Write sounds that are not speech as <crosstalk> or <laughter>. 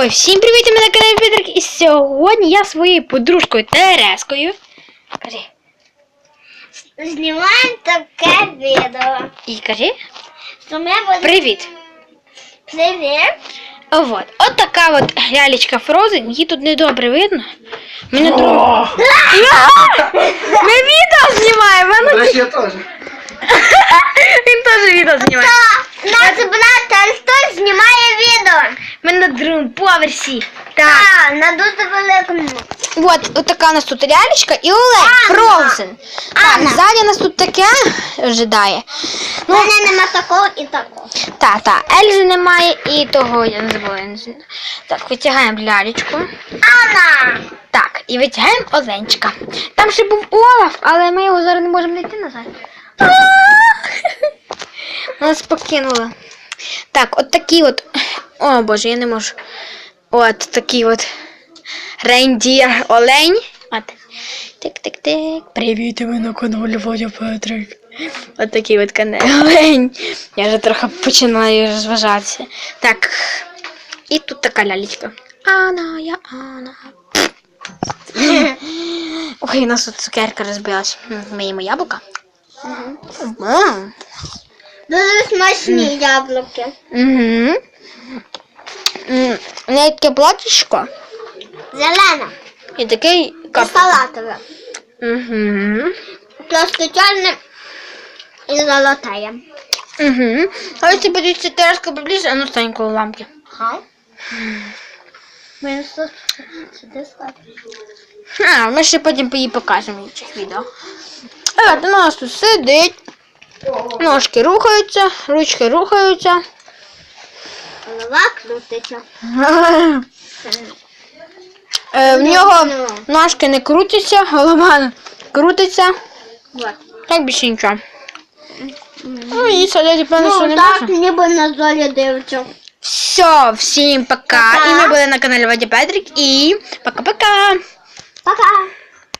Ой, всім привіт, ми на каналі Петрик. І сьогодні я своєю подружкою Терескою. Кажи. Знімаємо таке відео. І кажи. Що ми будемо... Привіт. Привіт. Вот. От така от лялечка Фрозен. Її тут недобре видно. Мене друг. Ми відео знімаємо. а ну. <laughs> Він теж відео знімає. Наш брат Альстой знімає відео. Ми на другому поверсі. Так. А, на дуже великому. Вот, от така у нас тут лялечка і Олег Фроузен. Так, Анна. ззаді нас тут таке ожидає. У мене нема такого і такого. Та, та, Ельзи немає і того я не забула. я не знаю. Так, витягаємо лялечку. Анна! Так, і витягаємо Оленчика. Там ще був Олаф, але ми його зараз не можемо знайти назад. Нас покинули. Так, от такі от. О боже, я не можу. От такий от рейндір олень. От. Тик-тик-тик. Привіт, ми на каналі Водя Петрик. От такий от канал <laughs> олень. Я вже трохи починаю розважатися. Так. І тут така лялечка. Ана, я Ана. Ой, у нас тут цукерка розбилась. Ми їмо яблука. М. Дуже смачні яблуки. Угу. Таке платічко Зелена. і такий І кап. салатове. Угу. Просто чорне і золотає. Угу. А ось подивіться терешка поближче, а ну стань коло ламки. Ага. Ми тут сюди. А, ми ще потім їй покажемо в інших відео. А, у нас тут сидить. Ножки рухаються, ручки рухаються. Голова крутиться. Е, в нього ножки не крутяться, голова крутиться. Так більше нічого. Ну і садити, певно, що Ну, не так ніби на золі дивиться. Все, всім пока. Пока. І ми були на каналі Вадя Петрик. І пока-пока. Пока.